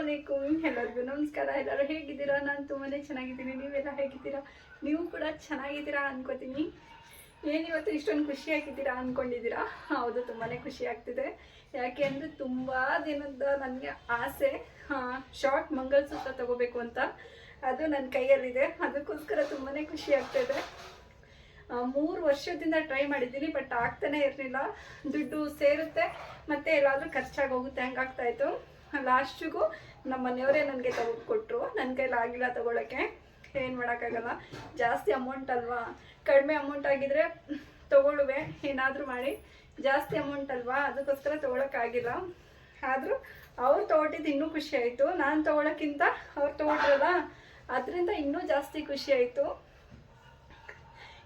ಅಲೈಕುಮ್ ಎಲ್ಲರಿಗೂ ನಮಸ್ಕಾರ. ಎಲ್ಲರೂ ಹೇಗಿದ್ದೀರಾ? ನಾನು ತುಂಬಾ ಚೆನ್ನಾಗಿದ್ದೀನಿ. ನೀವೆಲ್ಲ ಹೇಗಿದ್ದೀರಾ? ನೀವು ಕೂಡ ಚೆನ್ನಾಗಿದ್ದೀರಾ ಅನ್ಕೋತೀನಿ. ಏನಿವತ್ತು ಇಷ್ಟೊಂದು ಖುಷಿಯಾಗಿದ್ದೀರಾ ಅಂದ್ಕೊಂಡಿದ್ದೀರಾ ಹೌದು ತುಂಬಾ ಖುಷಿ ಆಗ್ತಿದೆ. ಯಾಕೆ ಅಂದರೆ ತುಂಬ ದಿನದ ನನಗೆ ಆಸೆ ಶಾರ್ಟ್ ಮಂಗಲ್ಸೂತ್ರ ತಗೋಬೇಕು ಅಂತ. ಅದು ನನ್ನ ಕೈಯಲ್ಲಿದೆ. ಅದಕ್ಕೋಸ್ಕರ ತುಂಬಾ ಖುಷಿ ಆಗ್ತಿದೆ. ಮೂರು ವರ್ಷದಿಂದ ಟ್ರೈ ಮಾಡಿದ್ದೀನಿ, ಬಟ್ ಆಗ್ತಾನೆ ಇರಲಿಲ್ಲ. ದುಡ್ಡು ಸೇರುತ್ತೆ, ಮತ್ತೆ ಎಲ್ಲಾದರೂ ಖರ್ಚಾಗಿ ಹೋಗುತ್ತೆ ಹಂಗಾಗ್ತಾಯಿತ್ತು ಲಾಸ್ಟಿಗೂ ನಮ್ಮ ಮನೆಯವರೇ ನನಗೆ ಕೊಟ್ಟರು ನನ್ನ ಕೈಲಿ ಆಗಿಲ್ಲ ತಗೊಳಕ್ಕೆ. ಏನು ಮಾಡೋಕ್ಕಾಗಲ್ಲ. ಜಾಸ್ತಿ ಅಮೌಂಟ್ ಅಲ್ವಾ? ಕಡಿಮೆ ಅಮೌಂಟ್ ಆಗಿದ್ರೆ ತಗೊಳ್ಳುವೆ. ಏನಾದರೂ ಮಾಡಿ. ಜಾಸ್ತಿ ಅಮೌಂಟ್ ಅಲ್ವಾ? ಅದಕ್ಕೋಸ್ಕರ ತೊಗೊಳಕ್ಕಾಗಿಲ್ಲ. ಆದರೂ ಅವ್ರು ತೊಗೊಟ್ಟಿದ್ದು ಇನ್ನೂ ಖುಷಿ ಆಯಿತು. ನಾನು ತೊಗೊಳಕ್ಕಿಂತ ಅವ್ರು ತೊಗೊಟ್ರಲ್ಲ ಅದರಿಂದ ಇನ್ನೂ ಜಾಸ್ತಿ ಖುಷಿ ಆಯಿತು.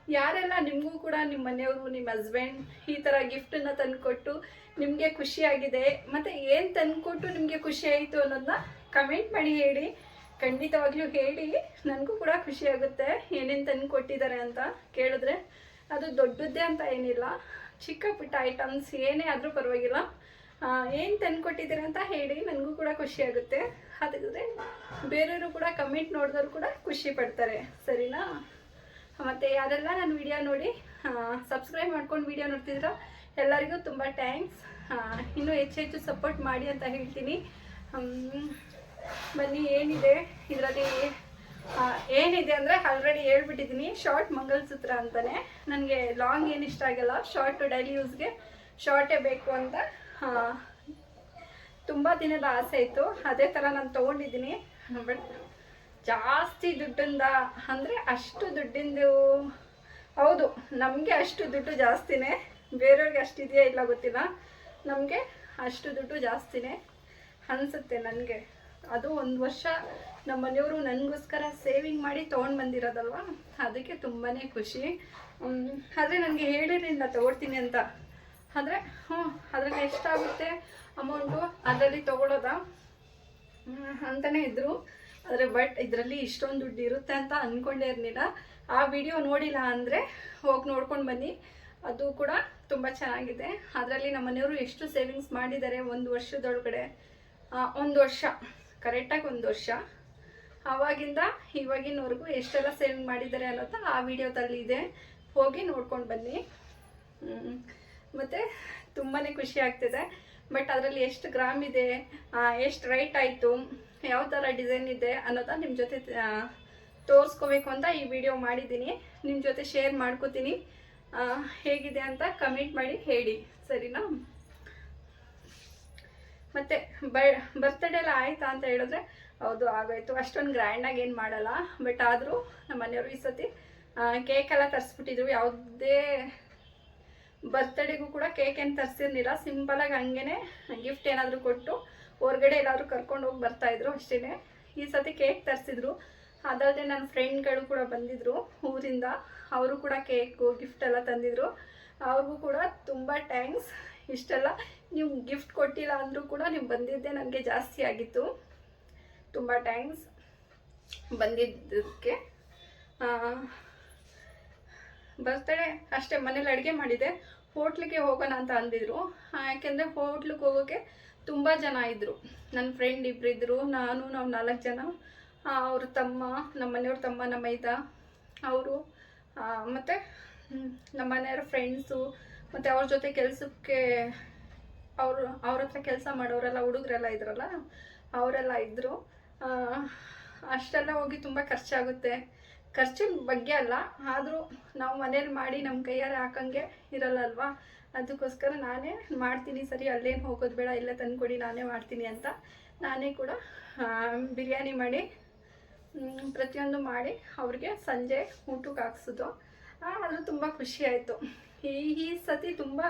ಯಾರೆಲ್ಲ ನಿಮಗೂ ಕೂಡ ನಿಮ್ಮ ಮನೆಯವರು ನಿಮ್ಮ ಹಸ್ಬೆಂಡ್ ಈ ಥರ ಗಿಫ್ಟನ್ನು ತಂದುಕೊಟ್ಟು ನಿಮಗೆ ಖುಷಿಯಾಗಿದೆ ಮತ್ತು ಏನು ತಂದುಕೊಟ್ಟು ನಿಮಗೆ ಖುಷಿಯಾಯಿತು ಅನ್ನೋದನ್ನ ಕಮೆಂಟ್ ಮಾಡಿ ಹೇಳಿ. ಖಂಡಿತವಾಗ್ಲೂ ಹೇಳಿ. ನನಗೂ ಕೂಡ ಖುಷಿಯಾಗುತ್ತೆ ಏನೇನು ತಂದು ಕೊಟ್ಟಿದ್ದಾರೆ ಅಂತ ಕೇಳಿದ್ರೆ ಅದು ದೊಡ್ಡದ್ದೇ ಅಂತ ಏನಿಲ್ಲ. ಚಿಕ್ಕ ಪುಟ್ಟ ಐಟಮ್ಸ್ ಏನೇ ಆದರೂ ಪರವಾಗಿಲ್ಲ. ಏನು ತಂದು ಕೊಟ್ಟಿದ್ದೀರ ಅಂತ ಹೇಳಿ ನನಗೂ ಕೂಡ ಖುಷಿಯಾಗುತ್ತೆ ಹಾಗಾದರೆ ಬೇರೆಯವರು ಕೂಡ ಕಮೆಂಟ್ ನೋಡಿದವರು ಕೂಡ ಖುಷಿ ಪಡ್ತಾರೆ. ಸರಿನಾ? ಮತ್ತು ಯಾರೆಲ್ಲ ನನ್ನ ವಿಡಿಯೋ ನೋಡಿ ಸಬ್ಸ್ಕ್ರೈಬ್ ಮಾಡ್ಕೊಂಡು ವಿಡಿಯೋ ನೋಡ್ತಿದ್ರು ಎಲ್ಲರಿಗೂ ತುಂಬ ಥ್ಯಾಂಕ್ಸ್ ಇನ್ನೂ ಹೆಚ್ಚು ಹೆಚ್ಚು ಸಪೋರ್ಟ್ ಮಾಡಿ ಅಂತ ಹೇಳ್ತೀನಿ. ಬನ್ನಿ, ಏನಿದೆ? ಇದರಲ್ಲಿ ಏನಿದೆ ಅಂದರೆ ಆಲ್ರೆಡಿ ಹೇಳ್ಬಿಟ್ಟಿದ್ದೀನಿ. ಶಾರ್ಟ್ ಮಂಗಲಸೂತ್ರ ಅಂತಲೇ ನನಗೆ ಲಾಂಗ್ ಏನು ಇಷ್ಟ ಆಗಲ್ಲ. ಶಾರ್ಟ್ ಡೈಲಿ ಯೂಸ್ಗೆ ಶಾರ್ಟೇ ಬೇಕು ಅಂತ ತುಂಬ ದಿನದ ಆಸೆ ಇತ್ತು. ಅದೇ ಥರ ನಾನು ತೊಗೊಂಡಿದ್ದೀನಿ. ಬಟ್ ಜಾಸ್ತಿ ದುಡ್ಡಿಂದ ಅಂದರೆ ಅಷ್ಟು ದುಡ್ಡಿಂದು, ಹೌದು, ನಮಗೆ ಅಷ್ಟು ದುಡ್ಡು ಜಾಸ್ತಿನೇ, ಬೇರೆಯವ್ರಿಗೆ ಅಷ್ಟಿದೆಯಾ ಇಲ್ಲ ಗೊತ್ತಿಲ್ಲ, ನಮಗೆ ಅಷ್ಟು ದುಡ್ಡು ಜಾಸ್ತಿನೇ ಅನಿಸುತ್ತೆ ನನಗೆ. ಅದು ಒಂದು ವರ್ಷ ನಮ್ಮ ಮನೆಯವರು ನನಗೋಸ್ಕರ ಸೇವಿಂಗ್ ಮಾಡಿ ತೊಗೊಂಡು ಬಂದಿರೋದಲ್ವ? ಅದಕ್ಕೆ ತುಂಬಾ ಖುಷಿ. ಆದರೆ ನನಗೆ ಹೇಳಿರಲಿಲ್ಲ ತೊಗೊಳ್ತೀನಿ ಅಂತ. ಆದರೆ ಹ್ಞೂ ಅದರಲ್ಲಿ ಎಷ್ಟಾಗುತ್ತೆ ಅಮೌಂಟು ಅದರಲ್ಲಿ ತೊಗೊಳೋದಾ? ಅಂತಲೇ ಇದ್ರು. ಆದರೆ ಬಟ್ ಇದರಲ್ಲಿ ಇಷ್ಟೊಂದು ದುಡ್ಡು ಇರುತ್ತೆ ಅಂತ ಅಂದ್ಕೊಂಡೇ ಇರಲಿಲ್ಲ. ಆ ವಿಡಿಯೋ ನೋಡಿಲ್ಲ ಅಂದರೆ ಹೋಗಿ ನೋಡ್ಕೊಂಡು ಬನ್ನಿ. ಅದು ಕೂಡ ತುಂಬ ಚೆನ್ನಾಗಿದೆ. ಅದರಲ್ಲಿ ನಮ್ಮ ಮನೆಯವರು ಎಷ್ಟು ಸೇವಿಂಗ್ಸ್ ಮಾಡಿದ್ದಾರೆ ಒಂದು ವರ್ಷದೊಳಗಡೆ? ಒಂದು ವರ್ಷ. ಕರೆಕ್ಟಾಗಿ ಒಂದು ವರ್ಷ. ಆವಾಗಿಂದ ಇವಾಗಿನವರೆಗೂ ಎಷ್ಟೆಲ್ಲ ಸೇವಿಂಗ್ ಮಾಡಿದ್ದಾರೆ ಅನ್ನೋದು ಆ ವಿಡಿಯೋದಲ್ಲಿ ಇದೆ. ಹೋಗಿ ನೋಡ್ಕೊಂಡು ಬನ್ನಿ. ಮತ್ತೆ ತುಂಬಾ ಖುಷಿ ಆಗ್ತಿದೆ. ಬಟ್ ಅದರಲ್ಲಿ ಎಷ್ಟು ಗ್ರಾಮ್ ಇದೆ? ಎಷ್ಟು ರೈಟ್ ಆಯಿತು? ಯಾವ ಥರ ಡಿಸೈನ್ ಇದೆ ಅನ್ನೋದನ್ನ ನಿಮ್ಮ ಜೊತೆ ತೋರಿಸ್ಕೋಬೇಕು ಅಂತ ಈ ವಿಡಿಯೋ ಮಾಡಿದ್ದೀನಿ. ನಿಮ್ಮ ಜೊತೆ ಶೇರ್ ಮಾಡ್ಕೋತೀನಿ. ಹೇಗಿದೆ ಅಂತ ಕಮೆಂಟ್ ಮಾಡಿ ಹೇಳಿ. ಸರಿನಾ? ಮತ್ತೆ ಬರ್ತ್ಡೇ ಎಲ್ಲ ಆಯಿತಾ ಅಂತ ಹೇಳಿದ್ರೆ, ಹೌದು, ಆಗೋಯ್ತು. ಅಷ್ಟೊಂದು ಗ್ರ್ಯಾಂಡಾಗಿ ಏನು ಮಾಡಲ್ಲ. ಬಟ್ ಆದರೂ ನಮ್ಮ ಮನೆಯವರು ಈ ಸತಿ ಕೇಕ್ ಎಲ್ಲ ತರಿಸ್ಬಿಟ್ಟಿದ್ರು. ಯಾವುದೇ ಬರ್ತ್ಡೇಗೂ ಕೂಡ ಕೇಕ್ ಏನು ತರಿಸಿರ್ಲಿಲ್ಲ. ಸಿಂಪಲಾಗಿ ಹಂಗೇನೆ ಗಿಫ್ಟ್ ಏನಾದರೂ ಕೊಟ್ಟು ಹೊರಗಡೆ ಎಲ್ಲಾದರೂ ಕರ್ಕೊಂಡು ಹೋಗಿ ಬರ್ತಾಯಿದ್ರು ಅಷ್ಟೇ ಈ ಸತಿ ಕೇಕ್ ತರಿಸಿದ್ರು. ಅದಲ್ಲದೆ ನನ್ನ ಫ್ರೆಂಡ್ಗಳು ಕೂಡ ಬಂದಿದ್ರು ಊರಿಂದ. ಅವರು ಕೂಡ ಕೇಕು ಗಿಫ್ಟ್ ಎಲ್ಲ ತಂದಿದ್ರು. ಅವ್ರಿಗೂ ಕೂಡ ತುಂಬ ಥ್ಯಾಂಕ್ಸ್. ಇಷ್ಟೆಲ್ಲ ನೀವು ಗಿಫ್ಟ್ ಕೊಟ್ಟಿಲ್ಲ ಅಂದರೂ ಕೂಡ ನೀವು ಬಂದಿದ್ದೇ ನನಗೆ ಜಾಸ್ತಿ ಆಗಿತ್ತು. ತುಂಬ ಥ್ಯಾಂಕ್ಸ್ ಬಂದಿದ್ದಕ್ಕೆ. ಬರ್ತಡೇ ಅಷ್ಟೇ ಮನೇಲಿ ಅಡುಗೆ ಮಾಡಿದೆ. ಹೋಟ್ಲಿಗೆ ಹೋಗೋಣ ಅಂತ ಅಂದಿದ್ರು. ಯಾಕೆಂದರೆ ಹೋಟ್ಲಿಗೆ ಹೋಗೋಕ್ಕೆ ತುಂಬ ಜನ ಇದ್ದರು ನನ್ನ ಫ್ರೆಂಡ್ ಇಬ್ರು ಇದ್ದರು ನಾನು, ನಾವು ನಾಲ್ಕು ಜನ. ಅವ್ರ ತಮ್ಮ ನಮ್ಮ ಮನೆಯವ್ರ ತಮ್ಮ, ನಮ್ಮ ಮೈದ ಅವರು ಮತ್ತು ನಮ್ಮ ಮನೆಯವ್ರ ಫ್ರೆಂಡ್ಸು ಮತ್ತು ಅವ್ರ ಜೊತೆ ಕೆಲಸಕ್ಕೆ ಅವರು, ಅವ್ರ ಹತ್ರ ಕೆಲಸ ಮಾಡೋರೆಲ್ಲ, ಹುಡುಗರೆಲ್ಲ ಇದ್ರಲ್ಲ, ಅವರೆಲ್ಲ ಇದ್ದರು ಅಷ್ಟೆಲ್ಲ ಹೋಗಿ ತುಂಬ ಖರ್ಚಾಗುತ್ತೆ. ಖರ್ಚಿನ ಬಗ್ಗೆ ಅಲ್ಲ, ಆದರೂ ನಾವು ಮನೇಲಿ ಮಾಡಿ ನಮ್ಮ ಕೈಯಾರೆ ಹಾಕಂಗೆ ಇರಲ್ಲ ಅಲ್ವಾ? ಅದಕ್ಕೋಸ್ಕರ ನಾನೇ ಮಾಡ್ತೀನಿ, ಸರಿ, ಅಲ್ಲೇನು ಹೋಗೋದು ಬೇಡ, ಇಲ್ಲೇ ತಂದುಕೊಡಿ, ನಾನೇ ಮಾಡ್ತೀನಿ ಅಂತ ನಾನೇ ಕೂಡ ಬಿರಿಯಾನಿ ಮಾಡಿ ಪ್ರತಿಯೊಂದು ಮಾಡಿ ಅವ್ರಿಗೆ ಸಂಜೆ ಊಟಕ್ಕೆ ಹಾಕ್ಸೋದು ಅದು ತುಂಬ ಖುಷಿ ಆಯಿತು. ಈ ಈ ಸತಿ ತುಂಬ,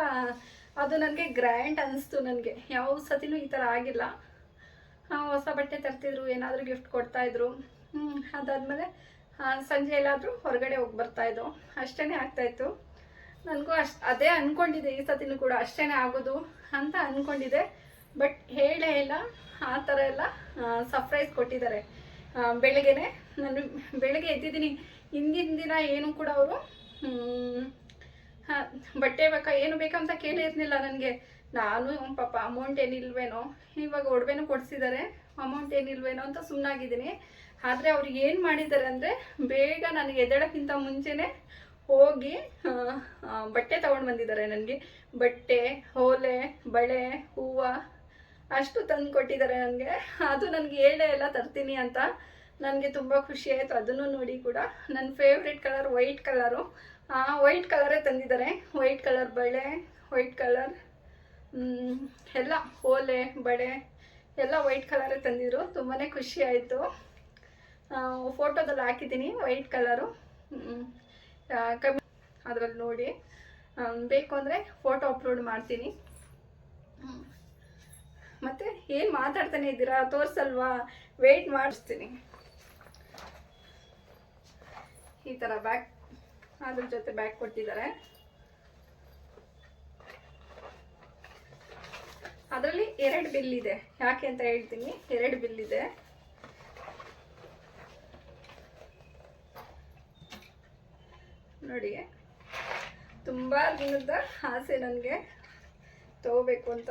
ಅದು ನನಗೆ ಗ್ರ್ಯಾಂಡ್ ಅನ್ನಿಸ್ತು ನನಗೆ. ಯಾವ ಸತಿನೂ ಈ ಥರ ಆಗಿಲ್ಲ. ಹೊಸ ಬಟ್ಟೆ ತರ್ತಿದ್ರು, ಏನಾದರೂ ಗಿಫ್ಟ್ ಕೊಡ್ತಾಯಿದ್ರು ಅದಾದಮೇಲೆ ಸಂಜೆ ಎಲ್ಲಾದರೂ ಹೊರಗಡೆ ಹೋಗಿ ಬರ್ತಾಯಿದ್ರು ಅಷ್ಟೇ ಆಗ್ತಾಯಿತ್ತು ನನಗೂ ಅಷ್ಟು ಅದೇ ಅನ್ಕೊಂಡಿದೆ, ಈ ಸತಿನೂ ಕೂಡ ಅಷ್ಟೇ ಆಗೋದು ಅಂತ ಅಂದ್ಕೊಂಡಿದ್ದೆ ಬಟ್ ಹೇಳೇ ಇಲ್ಲ, ಆ ಥರ ಎಲ್ಲ ಸರ್ಪ್ರೈಸ್ ಕೊಟ್ಟಿದ್ದಾರೆ. ಬೆಳಗ್ಗೆನೆ ನಾನು ಬೆಳಗ್ಗೆ ಎದ್ದಿದ್ದೀನಿ. ಹಿಂದಿನ ದಿನ ಏನು ಕೂಡ ಅವರು ಬಟ್ಟೆ ಬೇಕಾ, ಏನು ಬೇಕಂತ ಕೇಳಿರ್ಲಿಲ್ಲ ನನಗೆ. ನಾನು ಪಾಪ ಅಮೌಂಟ್ ಏನಿಲ್ವೇನೋ, ಇವಾಗ ಒಡವೆನೂ ಕೊಡಿಸಿದ್ದಾರೆ ಅಮೌಂಟ್ ಏನಿಲ್ವೇನೋ ಅಂತ ಸುಮ್ಮನಾಗಿದ್ದೀನಿ ಆದರೆ ಅವ್ರು ಏನು ಮಾಡಿದ್ದಾರೆ ಅಂದರೆ, ಬೇಗ ನನಗೆ ಎದ್ದೇಳೋಕ್ಕಿಂತ ಮುಂಚೆನೇ ಹೋಗಿ ಬಟ್ಟೆ ತಗೊಂಡು ಬಂದಿದ್ದಾರೆ ನನಗೆ. ಬಟ್ಟೆ ಓಲೆ ಬಳೆ, ಹೂವು, ಅಷ್ಟು ತಂದು ಕೊಟ್ಟಿದ್ದಾರೆ ನನಗೆ. ಅದು ನನಗೆ ಹೇಳೇ ಎಲ್ಲ ತರ್ತೀನಿ ಅಂತ ನನಗೆ ತುಂಬ ಖುಷಿ ಆಯಿತು. ಅದನ್ನು ನೋಡಿ ಕೂಡ ನನ್ನ favourite colour white colour white ಕಲರೇ ತಂದಿದ್ದಾರೆ. ವೈಟ್ ಕಲರ್ ಬಳೆ ವೈಟ್ ಕಲರ್ ಎಲ್ಲ ಓಲೆ ಬಳೆ, ಎಲ್ಲ ವೈಟ್ ಕಲರೇ ತಂದಿದ್ರು. ತುಂಬಾ ಖುಷಿ ಆಯಿತು. ಫೋಟೋದಲ್ಲಿ ಹಾಕಿದ್ದೀನಿ ವೈಟ್ ಕಲರು ಕಮ್ಮಿ ಅದರಲ್ಲಿ ನೋಡಿ. ಬೇಕು ಅಂದರೆ ಫೋಟೋ ಅಪ್ಲೋಡ್ ಮಾಡ್ತೀನಿ. ಮತ್ತು ಏನು ಮಾತಾಡ್ತಾನೆ ಇದ್ದೀರಾ? ತೋರಿಸಲ್ವಾ? ವೆಯ್ಟ್ ಮಾಡಿಸ್ತೀನಿ. ಈ ಥರ ಬ್ಯಾಗ್ ಅದ್ರ ಜೊತೆ ಬ್ಯಾಗ್ ಕೊಟ್ಟಿದ್ದಾರೆ. ಅದರಲ್ಲಿ ಎರಡು ಬಿಲ್ ಇದೆ. ಯಾಕೆ ಅಂತ ಹೇಳ್ತೀನಿ? ಎರಡು ಬಿಲ್ ಇದೆ. ನೋಡಿ. ತುಂಬ ದಿನದ ಆಸೆ ನನಗೆ. ತಗೋಬೇಕು ಅಂತ.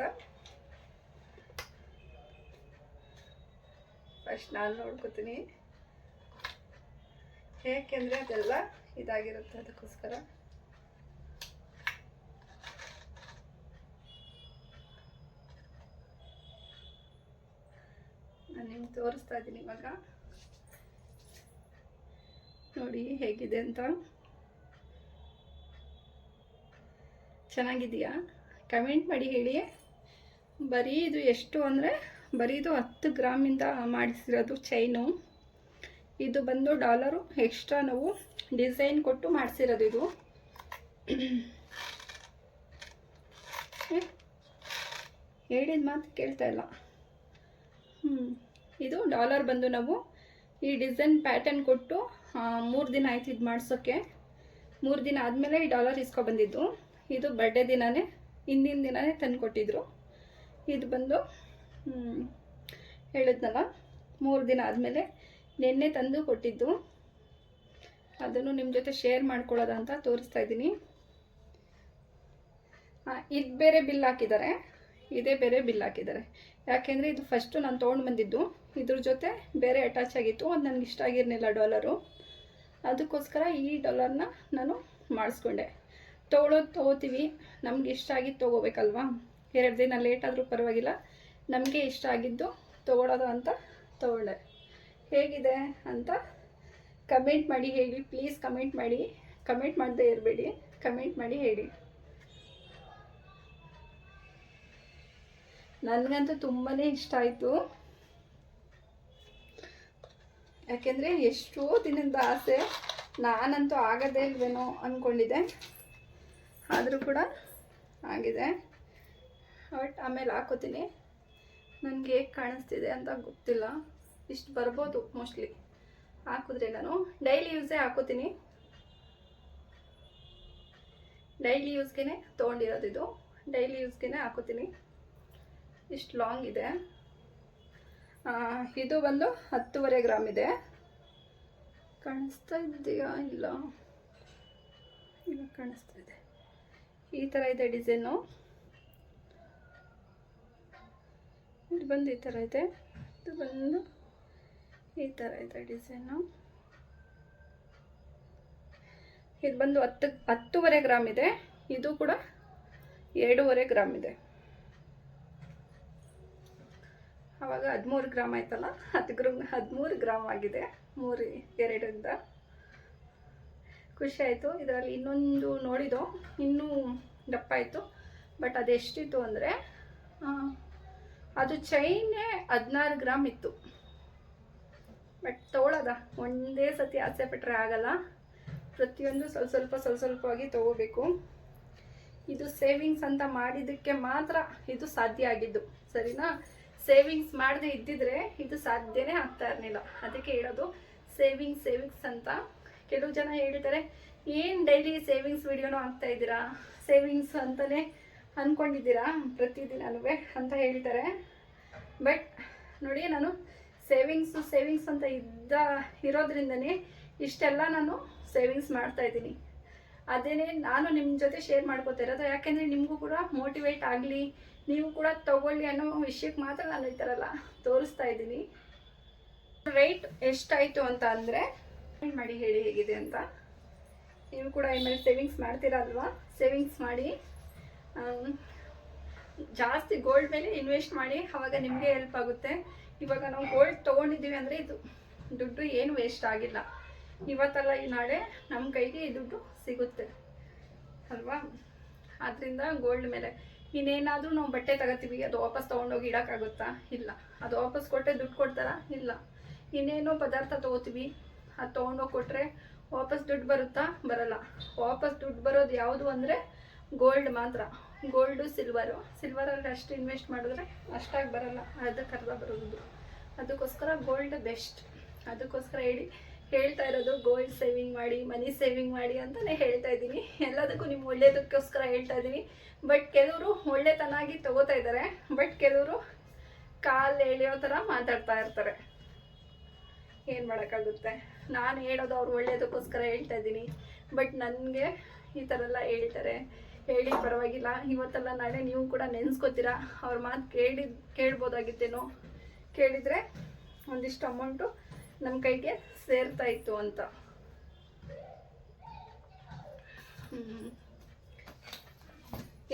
ಫಸ್ಟ್ ನಾನು ನೋಡ್ಕೋತೀನಿ. ಏಕೆಂದರೆ ಅದೆಲ್ಲ ಇದಾಗಿರುತ್ತೆ ಅದಕ್ಕೋಸ್ಕರ. ನಾನು ನಿಮ್ಗೆ ತೋರಿಸ್ತಾ ಇದ್ದೀನಿ ಇವಾಗ. ನೋಡಿ ಹೇಗಿದೆ ಅಂತ. ಚೆನ್ನಾಗಿದೆಯಾ ಕಮೆಂಟ್ ಮಾಡಿ ಹೇಳಿ ಬರೀ ಇದು ಎಷ್ಟು ಅಂದರೆ, ಬರೀ ಇದು ಹತ್ತು ಗ್ರಾಮಿಂದ ಮಾಡಿಸಿರೋದು ಚೈನು ಇದು ಬಂದು ಡಾಲರು ಎಕ್ಸ್ಟ್ರಾ ನಾವು ಡಿಸೈನ್ ಕೊಟ್ಟು ಮಾಡಿಸಿರೋದು ಇದು. ಹೇಳಿದ ಮಾತು ಕೇಳ್ತಾ ಇಲ್ಲ. ಹ್ಞೂ ಇದು ಡಾಲರ್ ಬಂದು ನಾವು ಈ ಡಿಸೈನ್ ಪ್ಯಾಟರ್ನ್ ಕೊಟ್ಟು ಮೂರು ದಿನ ಆಯ್ತು ಇದು ಮಾಡಿಸೋಕ್ಕೆ ಮೂರು ದಿನ ಆದಮೇಲೆ ಈ ಡಾಲರ್ ಇಸ್ಕೊ ಬಂದಿದ್ದು. ಇದು ಬರ್ಡೇ ದಿನವೇ ಹಿಂದಿನ ದಿನವೇ ತಂದು ಕೊಟ್ಟಿದ್ರು. ಇದು ಬಂದು ಹೇಳಿದ್ನಲ್ಲ, ಮೂರು ದಿನ ಆದಮೇಲೆ ನಿನ್ನೆ ತಂದು ಕೊಟ್ಟಿದ್ದು. ಅದನ್ನು ನಿಮ್ಮ ಜೊತೆ ಶೇರ್ ಮಾಡ್ಕೊಳ್ಳೋದ ಅಂತ ತೋರಿಸ್ತಾ ಇದ್ದೀನಿ. ಇದು ಬೇರೆ ಬಿಲ್ ಹಾಕಿದ್ದಾರೆ. ಇದೇ ಬೇರೆ ಬಿಲ್ ಹಾಕಿದ್ದಾರೆ. ಯಾಕೆಂದರೆ ಇದು ಫಸ್ಟು ನಾನು ತೊಗೊಂಡು ಬಂದಿದ್ದು. ಇದ್ರ ಜೊತೆ ಬೇರೆ ಅಟ್ಯಾಚ್ ಆಗಿತ್ತು. ಅದು ನನಗೆ ಇಷ್ಟ ಆಗಿರಲಿಲ್ಲ ಡಾಲರು ಅದಕ್ಕೋಸ್ಕರ ಈ ಡಾಲರ್ನ ನಾನು ಮಾಡಿಸ್ಕೊಂಡೆ. ತೊಗೊಳೋದು ತೊಗೋತೀವಿ. ನಮ್ಗೆ ಇಷ್ಟ ಆಗಿದ್ದು ತೊಗೋಬೇಕಲ್ವಾ? ಎರಡು ದಿನ ಲೇಟ್ ಆದರೂ ಪರವಾಗಿಲ್ಲ. ನಮಗೆ ಇಷ್ಟ ಆಗಿದ್ದು ತೊಗೊಳೋದು ಅಂತ ತೊಗೊಳ್ಳೆ. ಹೇಗಿದೆ ಅಂತ ಕಮೆಂಟ್ ಮಾಡಿ ಹೇಳಿ. ಪ್ಲೀಸ್ ಕಮೆಂಟ್ ಮಾಡಿ. ಕಮೆಂಟ್ ಮಾಡದೇ ಇರಬೇಡಿ. ಕಮೆಂಟ್ ಮಾಡಿ ಹೇಳಿ. ನನಗಂತೂ ತುಂಬಾ ಇಷ್ಟ ಆಯಿತು. ಯಾಕೆಂದರೆ ಎಷ್ಟೋ ದಿನದ ಆಸೆ. ನಾನಂತೂ ಆಗದೇ ಇಲ್ವೇನೋ ಅಂದ್ಕೊಂಡಿದ್ದೆ ಆದರೂ ಕೂಡ ಆಗಿದೆ. ಬಟ್ ಆಮೇಲೆ ಹಾಕೋತೀನಿ. ನನಗೆ ಹೇಗೆ ಕಾಣಿಸ್ತಿದೆ ಅಂತ ಗೊತ್ತಿಲ್ಲ. ಇಷ್ಟು ಬರ್ಬೋದು ಮೋಸ್ಟ್ಲಿ ಹಾಕಿದ್ರೆ ನಾನು ಡೈಲಿ ಯೂಸೇ ಹಾಕೋತೀನಿ. ಡೈಲಿ ಯೂಸ್ಗೆ ತೊಗೊಂಡಿರೋದು ಇದು. ಡೈಲಿ ಯೂಸ್ಗೆ ಹಾಕೋತೀನಿ. ಇಷ್ಟು ಲಾಂಗ್ ಇದೆ. ಇದು ಬಂದು ಹತ್ತುವರೆ ಗ್ರಾಮ್ ಇದೆ. ಕಾಣಿಸ್ತಾ ಇದೆಯಾ? ಇಲ್ಲ. ಇಲ್ಲ ಕಾಣಿಸ್ತಾ ಇದೆ. ಈ ಥರ ಇದೆ ಡಿಸೈನು. ಇದು ಬಂದು ಈ ಥರ ಇದೆ. ಇದು ಬಂದು ಈ ಥರ ಇದೆ ಡಿಸೈನು. ಇದು ಬಂದು ಹತ್ತು, ಹತ್ತುವರೆ ಗ್ರಾಮ್ ಇದೆ. ಇದು ಕೂಡ ಎರಡೂವರೆ ಗ್ರಾಮ್ ಇದೆ. ಆವಾಗ ಹದಿಮೂರು ಗ್ರಾಮ್ ಆಯ್ತಲ್ಲ? ಹತ್ತು ಗ್ರಾಮ್, ಹದಿಮೂರು ಗ್ರಾಮ್ ಆಗಿದೆ. ಮೂರು ಎರಡರಿಂದ ಖುಷಿ ಆಯಿತು. ಇದರಲ್ಲಿ ಇನ್ನೊಂದು ನೋಡಿದ್ದು. ಇನ್ನೂ ದಪ್ಪ ಆಯಿತು. ಬಟ್ ಅದೆಷ್ಟಿತ್ತು ಅಂದರೆ ಅದು ಚೈನೇ ಹದಿನಾರು ಗ್ರಾಮ್ ಇತ್ತು. ಬಟ್ ತೊಗೊಳದ. ಒಂದೇ ಸತಿ ಆಸೆ ಪಟ್ಟರೆ ಆಗಲ್ಲ. ಪ್ರತಿಯೊಂದು ಸ್ವಲ್ಪ ಸ್ವಲ್ಪ ಸ್ವಲ್ಪ ಸ್ವಲ್ಪವಾಗಿ ತೊಗೋಬೇಕು. ಇದು ಸೇವಿಂಗ್ಸ್ ಅಂತ ಮಾಡಿದ್ದಕ್ಕೆ ಮಾತ್ರ ಇದು ಸಾಧ್ಯ ಆಗಿದ್ದು. ಸರಿನಾ? ಸೇವಿಂಗ್ಸ್ ಮಾಡದೆ ಇದ್ದಿದ್ರೆ ಇದು ಸಾಧ್ಯನೇ ಆಗ್ತಾ ಇರಲಿಲ್ಲ. ಅದಕ್ಕೆ ಹೇಳೋದು ಸೇವಿಂಗ್ಸ್ ಸೇವಿಂಗ್ಸ್ ಅಂತ ಕೆಲವು ಜನ ಹೇಳ್ತಾರೆ, ಏನು ಡೈಲಿ ಸೇವಿಂಗ್ಸ್ ವಿಡಿಯೋನೂ ಹಾಕ್ತಾ ಇದ್ದೀರಾ? ಸೇವಿಂಗ್ಸ್ ಅಂತಲೇ ಅಂದ್ಕೊಂಡಿದ್ದೀರಾ ಪ್ರತಿದಿನನೂ ಅಂತ ಹೇಳ್ತಾರೆ. ಬಟ್ ನೋಡಿ ನಾನು ಸೇವಿಂಗ್ಸು ಸೇವಿಂಗ್ಸ್ ಅಂತ ಇದ್ದ, ಇರೋದ್ರಿಂದನೇ ಇಷ್ಟೆಲ್ಲ ನಾನು ಸೇವಿಂಗ್ಸ್ ಮಾಡ್ತಾ ಇದ್ದೀನಿ. ಅದೇನೇ ನಾನು ನಿಮ್ಮ ಜೊತೆ ಶೇರ್ ಮಾಡ್ಕೋತಾ ಇರೋದು, ಯಾಕೆಂದರೆ ನಿಮಗೂ ಕೂಡ ಮೋಟಿವೇಟ್ ಆಗಲಿ, ನೀವು ಕೂಡ ತಗೊಳ್ಳಿ ಅನ್ನೋ ವಿಷಯಕ್ಕೆ ಮಾತ್ರ ನಾನು ಈ ಥರ ಎಲ್ಲ ತೋರಿಸ್ತಾ ಇದ್ದೀನಿ. ರೇಟ್ ಎಷ್ಟಾಯಿತು ಅಂತ ಅಂದರೆ ಮಾಡಿ ಹೇಳಿ ಹೇಗಿದೆ ಅಂತ. ನೀವು ಕೂಡ ಇನ್ಮೇಲೆ ಸೇವಿಂಗ್ಸ್ ಮಾಡ್ತೀರಲ್ವಾ ಸೇವಿಂಗ್ಸ್ ಮಾಡಿ. ಜಾಸ್ತಿ ಗೋಲ್ಡ್ ಮೇಲೆ ಇನ್ವೆಸ್ಟ್ ಮಾಡಿ, ಅವಾಗ ನಿಮಗೆ ಹೆಲ್ಪ್ ಆಗುತ್ತೆ. ಇವಾಗ ನಾವು ಗೋಲ್ಡ್ ತೊಗೊಂಡಿದ್ದೀವಿ ಅಂದರೆ ಇದು ದುಡ್ಡು ಏನು ವೇಸ್ಟ್ ಆಗಿಲ್ಲ. ಇವತ್ತಲ್ಲ ಈ ನಾಳೆ ನಮ್ಮ ಕೈಗೆ ಈ ದುಡ್ಡು ಸಿಗುತ್ತೆ. ಅಲ್ವಾ? ಆದ್ದರಿಂದ ಗೋಲ್ಡ್ ಮೇಲೆ. ಇನ್ನೇನಾದರೂ ನಾವು ಬಟ್ಟೆ ತಗೋತೀವಿ, ಅದು ವಾಪಸ್ ತೊಗೊಂಡೋಗಿ ಇಡೋಕ್ಕಾಗುತ್ತಾ? ಇಲ್ಲ. ಅದು ವಾಪಸ್ ಕೊಟ್ಟೆ ದುಡ್ಡು ಕೊಡ್ತಾರಾ? ಇಲ್ಲ. ಇನ್ನೇನೋ ಪದಾರ್ಥ ತೊಗೋತೀವಿ. ಅದು ತೊಗೊಂಡೋಗಿ ಕೊಟ್ಟರೆ ವಾಪಸ್ ದುಡ್ಡು ಬರುತ್ತಾ? ಬರಲ್ಲ. ವಾಪಸ್ ದುಡ್ಡು ಬರೋದು ಯಾವುದು ಅಂದರೆ ಗೋಲ್ಡ್ ಮಾತ್ರ. ಗೋಲ್ಡು ಸಿಲ್ವರು ಸಿಲ್ವರಲ್ಲಿ ಅಷ್ಟು ಇನ್ವೆಸ್ಟ್ ಮಾಡಿದ್ರೆ ಅಷ್ಟಾಗಿ ಬರಲ್ಲ. ಅದಕ್ಕೆ ಅರ್ಧ ಬರೋದು. ಅದಕ್ಕೋಸ್ಕರ ಗೋಲ್ಡ್ ಬೆಸ್ಟ್ ಅದಕ್ಕೋಸ್ಕರ ಹೇಳಿ, ಹೇಳ್ತಾ ಇರೋದು ಗೋಲ್ಡ್ ಸೇವಿಂಗ್ ಮಾಡಿ ಮನಿ ಸೇವಿಂಗ್ ಮಾಡಿ ಅಂತಲೇ ಹೇಳ್ತಾ ಇದ್ದೀನಿ. ಎಲ್ಲದಕ್ಕೂ ನಿಮ್ಮ ಒಳ್ಳೆಯದಕ್ಕೋಸ್ಕರ ಹೇಳ್ತಾ ಇದ್ದೀನಿ. ಬಟ್ ಕೆಲವರು ಒಳ್ಳೆತನಾಗಿ ತಗೋತಾ ಇದ್ದಾರೆ ಬಟ್ ಕೆಲವರು ಕಾಲು ಎಳೆಯೋ ಥರ ಮಾತಾಡ್ತಾ ಇರ್ತಾರೆ. ಏನು ಮಾಡೋಕ್ಕಾಗುತ್ತೆ? ನಾನು ಹೇಳೋದು ಅವ್ರು ಒಳ್ಳೆಯದಕ್ಕೋಸ್ಕರ ಹೇಳ್ತಾ ಇದ್ದೀನಿ. ಬಟ್ ನನಗೆ ಈ ಥರ ಎಲ್ಲ ಹೇಳ್ತಾರೆ. ಹೇಳಿ ಪರವಾಗಿಲ್ಲ. ಇವತ್ತೆಲ್ಲ ನಾಳೆ ನೀವು ಕೂಡ ನೆನೆಸ್ಕೋತೀರಾ? ಅವ್ರ ಮಾತು ಕೇಳಿದ ಕೇಳ್ಬೋದಾಗಿತ್ತೇನೋ? ಕೇಳಿದರೆ ಒಂದಿಷ್ಟು ಅಮೌಂಟು ನಮ್ಮ ಕೈಗೆ ಸೇರ್ತಾ ಇತ್ತು ಅಂತ.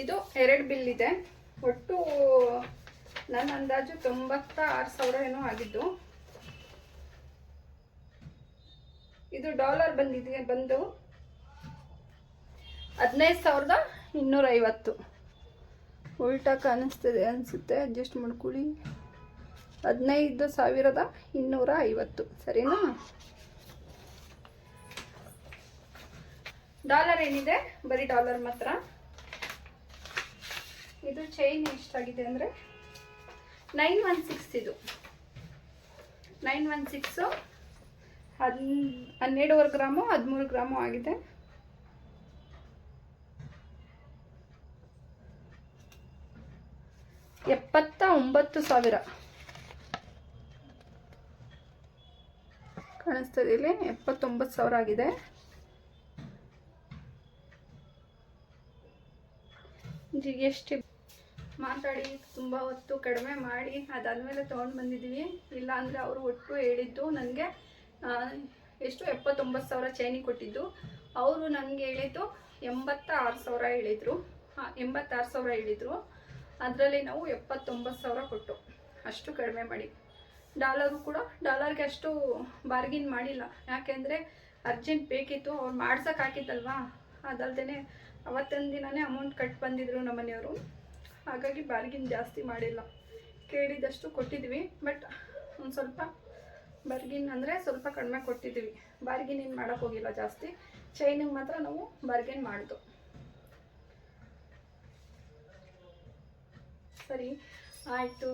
ಇದು ಎರಡು ಬಿಲ್ ಇದೆ. ಒಟ್ಟು ನನ್ನ ಅಂದಾಜು ತೊಂಬತ್ತ ಆರು ಸಾವಿರ ಏನೋ ಆಗಿದ್ದು. ಇದು ಡಾಲರ್ ಬಂದಿದೆ, ಬಂದು ಹದಿನೈದು ಸಾವಿರದ ಇನ್ನೂರೈವತ್ತು. ಉಲ್ಟಾ ಕಾಣಿಸ್ತಿದೆ ಅನಿಸುತ್ತೆ ಅಡ್ಜಸ್ಟ್ ಮಾಡ್ಕೊಳ್ಳಿ. ಹದಿನೈದು ಸಾವಿರದ ಇನ್ನೂರ ಐವತ್ತು ಸರಿನಾ? ಡಾಲರ್ ಏನಿದೆ? ಬರೀ ಡಾಲರ್ ಮಾತ್ರ. ಇದು ಚೈನ್ ಎಷ್ಟಾಗಿದೆ ಅಂದರೆ ನೈನ್ ಒನ್ ಸಿಕ್ಸ್ ಇದು. ನೈನ್ ಒನ್ ಸಿಕ್ಸು ಹದ್ ಹನ್ನೆರಡುವರೆ ಗ್ರಾಮು, ಹದಿಮೂರು ಗ್ರಾಮು ಆಗಿದೆ. ಎಪ್ಪತ್ತ ಒಂಬತ್ತು ಸಾವಿರ. ಕಾಣಿಸ್ತದೆ ಇಲ್ಲಿ, ಎಪ್ಪತ್ತೊಂಬತ್ತು ಸಾವಿರ ಆಗಿದೆ. ಜಿ ಎಸ್ ಟಿ ಮಾತಾಡಿ, ತುಂಬ ಹೊತ್ತು ಕಡಿಮೆ ಮಾಡಿ, ಅದಾದಮೇಲೆ ತೊಗೊಂಡು ಬಂದಿದ್ದೀವಿ ಇಲ್ಲ ಅಂದರೆ ಅವರು ಒಟ್ಟು ಹೇಳಿದ್ದು ನನಗೆ ಎಷ್ಟು, ಎಪ್ಪತ್ತೊಂಬತ್ತು ಸಾವಿರ ಚೈನಿಗೆ ಕೊಟ್ಟಿದ್ದು. ಅವರು ನನಗೆ ಹೇಳಿದ್ದು ಎಂಬತ್ತ ಆರು ಸಾವಿರ ಹೇಳಿದರು. ಎಂಬತ್ತಾರು ಸಾವಿರ ಹೇಳಿದರು. ಅದರಲ್ಲಿ ನಾವು ಎಪ್ಪತ್ತೊಂಬತ್ತು ಸಾವಿರ ಕೊಟ್ಟು ಅಷ್ಟು ಕಡಿಮೆ ಮಾಡಿ. ಡಾಲರು ಕೂಡ, ಡಾಲರ್ಗೆ ಅಷ್ಟು ಬಾರ್ಗಿನ್ ಮಾಡಿಲ್ಲ. ಯಾಕೆಂದರೆ ಅರ್ಜೆಂಟ್ ಬೇಕಿತ್ತು, ಅವ್ರು ಮಾಡ್ಸೋಕೆ ಹಾಕಿದ್ದಲ್ವಾ? ಅದಲ್ದೇ ಅವತ್ತೊಂದು ದಿನವೇ ಅಮೌಂಟ್ ಕಟ್ ಬಂದಿದ್ರು ನಮ್ಮ ಮನೆಯವರು. ಹಾಗಾಗಿ ಬಾರ್ಗಿನ್ ಜಾಸ್ತಿ ಮಾಡಿಲ್ಲ. ಕೇಳಿದಷ್ಟು ಕೊಟ್ಟಿದ್ವಿ ಬಟ್ ಒಂದು ಸ್ವಲ್ಪ ಬಾರ್ಗಿನ್ ಅಂದರೆ ಸ್ವಲ್ಪ ಕಡಿಮೆ ಕೊಟ್ಟಿದ್ದೀವಿ. ಬಾರ್ಗಿನ್ ಏನು ಮಾಡೋಕ್ಕೆ ಹೋಗಿಲ್ಲ ಜಾಸ್ತಿ. ಚೈನಿಗೆ ಮಾತ್ರ ನಾವು ಬಾರ್ಗಿನ್ ಮಾಡಿದ್ದು. ಸರಿ, ಆಯಿತು.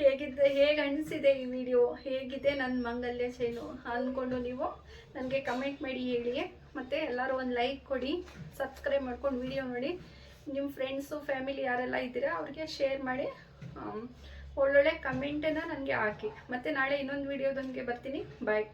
ಹೇಗಿದ್ದೆ ಹೇಗೆ ಅನಿಸಿದೆ ಈ ವಿಡಿಯೋ? ಹೇಗಿದೆ ನನ್ನ ಮಂಗಲ್ಯ ಚೈನು? ಅಂದ್ಕೊಂಡು ನೀವು ನನಗೆ ಕಮೆಂಟ್ ಮಾಡಿ ಹೇಳಿ. ಮತ್ತು ಎಲ್ಲರೂ ಒಂದು ಲೈಕ್ ಕೊಡಿ, ಸಬ್ಸ್ಕ್ರೈಬ್ ಮಾಡ್ಕೊಂಡು ವಿಡಿಯೋ ನೋಡಿ. ನಿಮ್ಮ ಫ್ರೆಂಡ್ಸು ಫ್ಯಾಮಿಲಿ ಯಾರೆಲ್ಲ ಇದ್ದೀರಾ, ಅವ್ರಿಗೆ ಶೇರ್ ಮಾಡಿ ಒಳ್ಳೊಳ್ಳೆ ಕಮೆಂಟನ್ನು ನನಗೆ ಹಾಕಿ. ಮತ್ತು ನಾಳೆ ಇನ್ನೊಂದು ವಿಡಿಯೋದೊಂದಿಗೆ ಬರ್ತೀನಿ. ಬಾಯ್